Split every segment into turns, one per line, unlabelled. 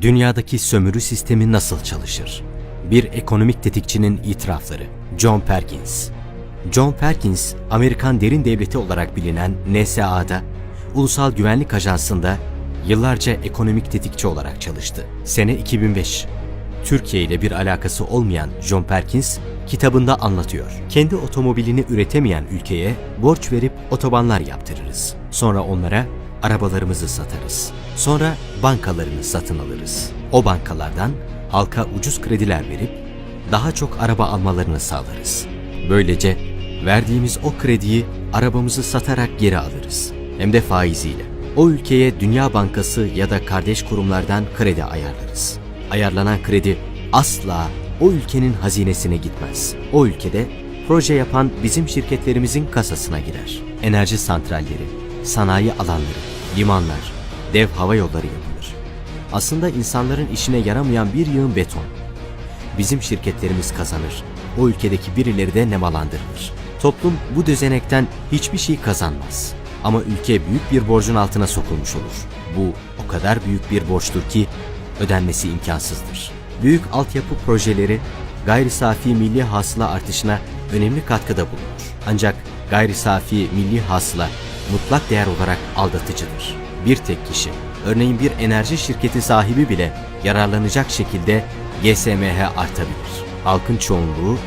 Dünyadaki sömürü sistemi nasıl çalışır? Bir ekonomik tetikçinin itirafları. John Perkins. John Perkins, Amerikan derin devleti olarak bilinen NSA'da, Ulusal Güvenlik Ajansı'nda yıllarca ekonomik tetikçi olarak çalıştı. Sene 2005. Türkiye ile bir alakası olmayan John Perkins kitabında anlatıyor. Kendi otomobilini üretemeyen ülkeye borç verip otobanlar yaptırırız. Sonra onlara arabalarımızı satarız. Sonra bankalarını satın alırız. O bankalardan halka ucuz krediler verip daha çok araba almalarını sağlarız. Böylece verdiğimiz o krediyi arabamızı satarak geri alırız. Hem de faiziyle. O ülkeye Dünya Bankası ya da kardeş kurumlardan kredi ayarlarız. Ayarlanan kredi asla o ülkenin hazinesine gitmez. O ülkede proje yapan bizim şirketlerimizin kasasına girer. Enerji santralleri, sanayi alanları, limanlar, dev hava yolları yapılır. Aslında insanların işine yaramayan bir yığın beton. Bizim şirketlerimiz kazanır. O ülkedeki birileri de nemalandırılır. Toplum bu düzenekten hiçbir şey kazanmaz. Ama ülke büyük bir borcun altına sokulmuş olur. Bu o kadar büyük bir borçtur ki ödenmesi imkansızdır. Büyük altyapı projeleri gayri safi milli hasıla artışına önemli katkıda bulunur. Ancak gayri safi milli hasıla mutlak değer olarak aldatıcıdır. Bir tek kişi, örneğin bir enerji şirketi sahibi bile yararlanacak şekilde GSMH artabilir. Halkın çoğunluğu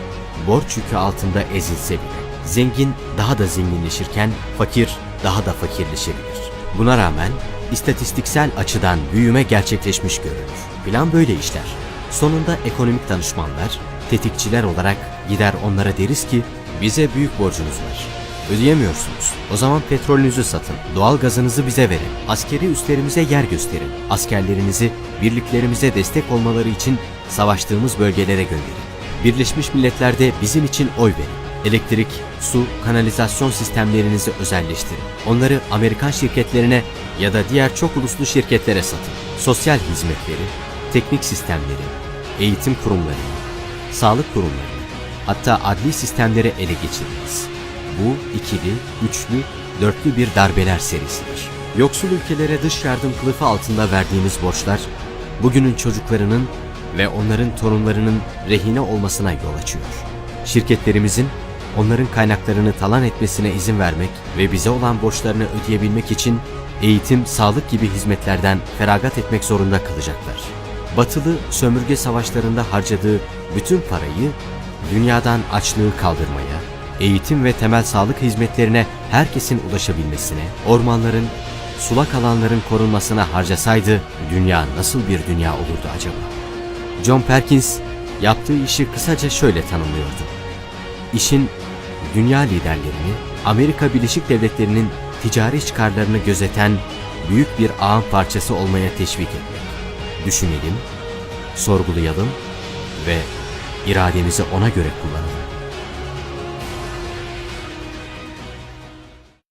borç yükü altında ezilse bile. Zengin daha da zenginleşirken fakir daha da fakirleşebilir. Buna rağmen istatistiksel açıdan büyüme gerçekleşmiş görülür. Plan böyle işler. Sonunda ekonomik danışmanlar, tetikçiler olarak gider onlara deriz ki bize büyük borcunuz var. Ödeyemiyorsunuz. O zaman petrolünüzü satın, doğal gazınızı bize verin, askeri üslerimize yer gösterin, askerlerinizi birliklerimize destek olmaları için savaştığımız bölgelere gönderin. Birleşmiş Milletler'de bizim için oy verin. Elektrik, su, kanalizasyon sistemlerinizi özelleştirin. Onları Amerikan şirketlerine ya da diğer çok uluslu şirketlere satın. Sosyal hizmetleri, teknik sistemleri, eğitim kurumlarını, sağlık kurumlarını, hatta adli sistemleri ele geçiriniz. Bu ikili, üçlü, dörtlü bir darbeler serisidir. Yoksul ülkelere dış yardım kılıfı altında verdiğimiz borçlar, bugünün çocuklarının ve onların torunlarının rehine olmasına yol açıyor. Şirketlerimizin onların kaynaklarını talan etmesine izin vermek ve bize olan borçlarını ödeyebilmek için eğitim, sağlık gibi hizmetlerden feragat etmek zorunda kalacaklar. Batılı sömürge savaşlarında harcadığı bütün parayı dünyadan açlığı kaldırmaya, eğitim ve temel sağlık hizmetlerine herkesin ulaşabilmesine, ormanların, sulak alanların korunmasına harcasaydı dünya nasıl bir dünya olurdu acaba? John Perkins yaptığı işi kısaca şöyle tanımlıyordu. İşin dünya liderlerini, Amerika Birleşik Devletleri'nin ticari çıkarlarını gözeten büyük bir ağın parçası olmaya teşvik etmek. Düşünelim, sorgulayalım ve irademizi ona göre kullanalım.